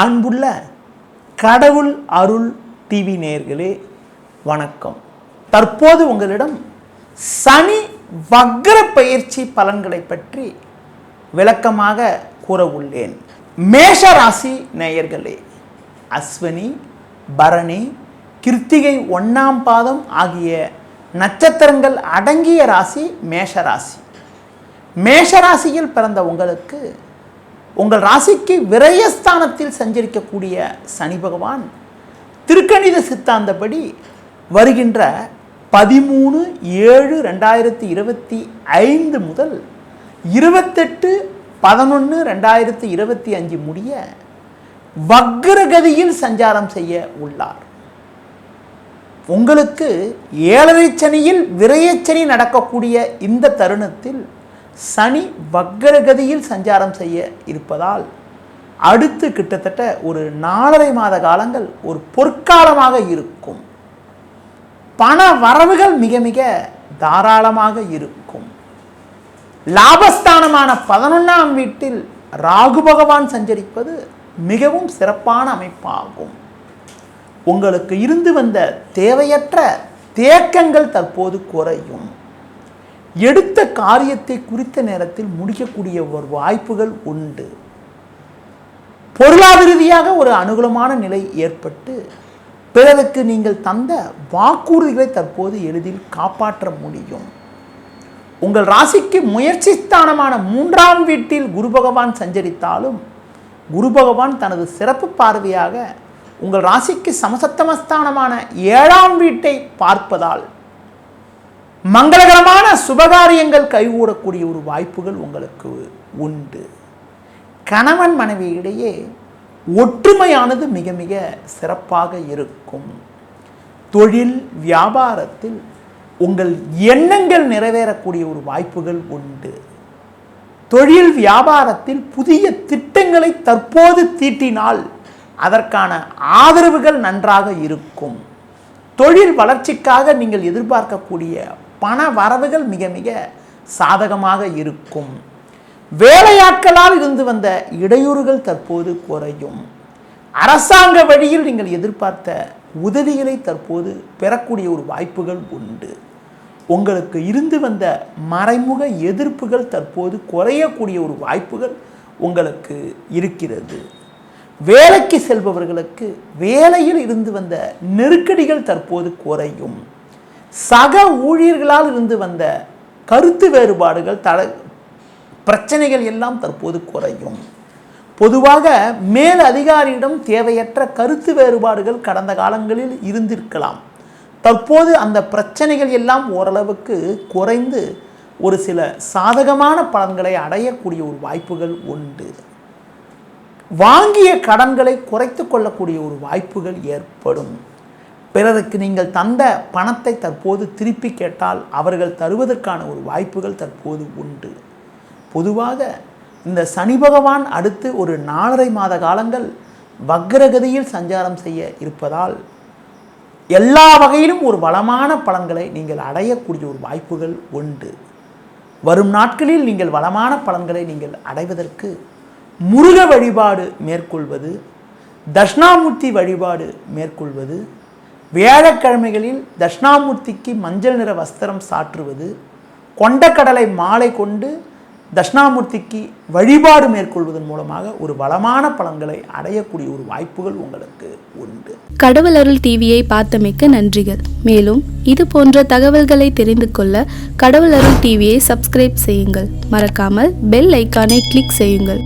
அன்புள்ள கடவுள் அருள் டிவி நேயர்களே வணக்கம். தற்போது உங்களிடம் சனி வக்ர பயிற்சி பலன்களை பற்றி விளக்கமாக கூற உள்ளேன். மேஷ ராசி நேயர்களே அஸ்வினி பரணி கிருத்திகை ஒன்றாம் பாதம் ஆகிய நட்சத்திரங்கள் அடங்கிய ராசி மேஷராசி மேஷராசியில் பிறந்த உங்களுக்கு உங்கள் ராசிக்கு விரயஸ்தானத்தில் சஞ்சரிக்கக்கூடிய சனி பகவான் திருக்கணித சித்தாந்தப்படி வருகின்ற பதிமூணு ஏழு ரெண்டாயிரத்தி இருபத்தி ஐந்து முதல் இருபத்தெட்டு பதினொன்று ரெண்டாயிரத்தி இருபத்தி அஞ்சு முடிய வக்ரகதியில் சஞ்சாரம் செய்ய உள்ளார். உங்களுக்கு ஏழரை சனியில் விரயச்சனி நடக்கக்கூடிய இந்த தருணத்தில் சனி வக்கரகதியில் சஞ்சாரம் செய்ய இருப்பதால் அடுத்து கிட்டத்தட்ட ஒரு நாலரை மாத காலங்கள் ஒரு பொற்காலமாக இருக்கும். பண வரவுகள் மிக மிக தாராளமாக இருக்கும். லாபஸ்தானமான பதினொன்றாம் வீட்டில் ராகு பகவான் சஞ்சரிப்பது மிகவும் சிறப்பான அமைப்பாகும். உங்களுக்கு இருந்து வந்த தேவையற்ற தேக்கங்கள் தற்போது குறையும். எடுத்த காரியத்தை குறித்த நேரத்தில் முடிக்கக்கூடிய ஒரு வாய்ப்புகள் உண்டு. பொருளாதார ரீதியாக ஒரு அனுகூலமான நிலை ஏற்பட்டு பிறருக்கு நீங்கள் தந்த வாக்குறுதிகளை தற்போது எளிதில் காப்பாற்ற முடியும். உங்கள் ராசிக்கு முயற்சி ஸ்தானமான மூன்றாம் வீட்டில் குரு பகவான் சஞ்சரித்தாலும் குரு பகவான் தனது சிறப்பு பார்வையாக உங்கள் ராசிக்கு சமசத்தமஸ்தானமான ஏழாம் வீட்டை பார்ப்பதால் மங்களகரமான சுபகாரியங்கள் கைகூடக்கூடிய ஒரு வாய்ப்புகள் உங்களுக்கு உண்டு. கணவன் மனைவி இடையே ஒற்றுமையானது மிக மிக சிறப்பாக இருக்கும். தொழில் வியாபாரத்தில் உங்கள் எண்ணங்கள் நிறைவேறக்கூடிய ஒரு வாய்ப்புகள் உண்டு. தொழில் வியாபாரத்தில் புதிய திட்டங்களை தற்போது தீட்டினால் அதற்கான ஆதரவுகள் நன்றாக இருக்கும். தொழில் வளர்ச்சிக்காக நீங்கள் எதிர்பார்க்கக்கூடிய பண வரவுகள் மிக மிக சாதகமாக இருக்கும். வேலையாட்களால் இருந்து வந்த இடையூறுகள் தற்போது குறையும். அரசாங்க வழியில் நீங்கள் எதிர்பார்த்த உதவிகளை தற்போது பெறக்கூடிய ஒரு வாய்ப்புகள் உண்டு. உங்களுக்கு இருந்து வந்த மறைமுக எதிர்ப்புகள் தற்போது குறையக்கூடிய ஒரு வாய்ப்புகள் உங்களுக்கு இருக்கிறது. வேலைக்கு செல்பவர்களுக்கு வேலையில் இருந்து வந்த நெருக்கடிகள் தற்போது குறையும். சக ஊழியர்களால் இருந்து வந்த கருத்து வேறுபாடுகள் தட பிரச்சனைகள் எல்லாம் தற்போது குறையும். பொதுவாக மேல் அதிகாரியிடம் தேவையற்ற கருத்து வேறுபாடுகள் கடந்த காலங்களில் இருந்திருக்கலாம். தற்போது அந்த பிரச்சனைகள் எல்லாம் ஓரளவுக்கு குறைந்து ஒரு சில சாதகமான பலன்களை அடையக்கூடிய ஒரு வாய்ப்புகள் உண்டு. வாங்கிய கடன்களை குறைத்து கொள்ளக்கூடிய ஒரு வாய்ப்புகள் ஏற்படும். பிறருக்கு நீங்கள் தந்த பணத்தை தற்போது திருப்பி கேட்டால் அவர்கள் தருவதற்கான ஒரு வாய்ப்புகள் தற்போது உண்டு. பொதுவாக இந்த சனி பகவான் அடுத்து ஒரு நாலரை மாத காலங்கள் வக்ரகதியில் சஞ்சாரம் செய்ய இருப்பதால் எல்லா வகையிலும் ஒரு வளமான பலன்களை நீங்கள் அடையக்கூடிய ஒரு வாய்ப்புகள் உண்டு. வரும் நாட்களில் நீங்கள் வளமான பலன்களை நீங்கள் அடைவதற்கு முருக வழிபாடு மேற்கொள்வது தட்சிணாமூர்த்தி வழிபாடு மேற்கொள்வது வியாழக்கிழமைகளில் தட்சிணாமூர்த்திக்கு மஞ்சள் நிற வஸ்திரம் சாற்றுவது கொண்டக்கடலை மாலை கொண்டு தட்சிணாமூர்த்திக்கு வழிபாடு மேற்கொள்வதன் மூலமாக ஒரு வளமான பலன்களை அடையக்கூடிய ஒரு வாய்ப்புகள் உங்களுக்கு உண்டு. கடவுள் அருள் டிவியை பார்த்தமைக்க நன்றிகள். மேலும் இது போன்ற தகவல்களை தெரிந்து கொள்ள கடவுள் அருள் டிவியை சப்ஸ்கிரைப் செய்யுங்கள். மறக்காமல் பெல் ஐக்கானை கிளிக் செய்யுங்கள்.